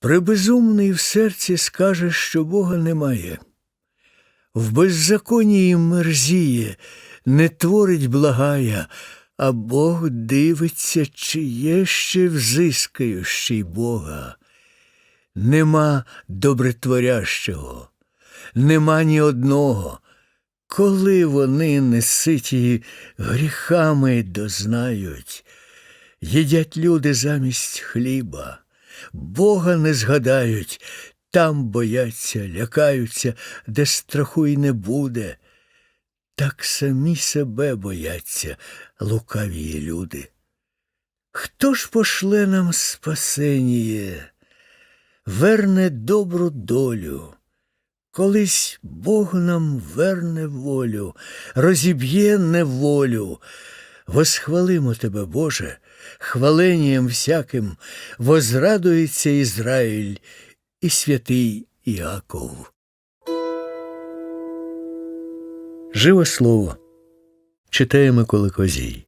Прибезумний в серці скаже, що Бога немає. В беззаконії мерзіє, не творить благая, а Бог дивиться, чи є ще взискающий Бога. Нема добротворящого, нема ні одного. Коли вони неситі гріхами дознають, їдять люди замість хліба, Бога не згадають, там бояться, лякаються, де страху й не буде. Так самі себе бояться лукаві люди. Хто ж пошле нам спасеніє, верне добру долю? Колись Бог нам верне волю, розіб'є неволю. Восхвалимо тебе, Боже, хваленням всяким, возрадується Ізраїль і святий Іаков. Живе слово читає Микола Козій.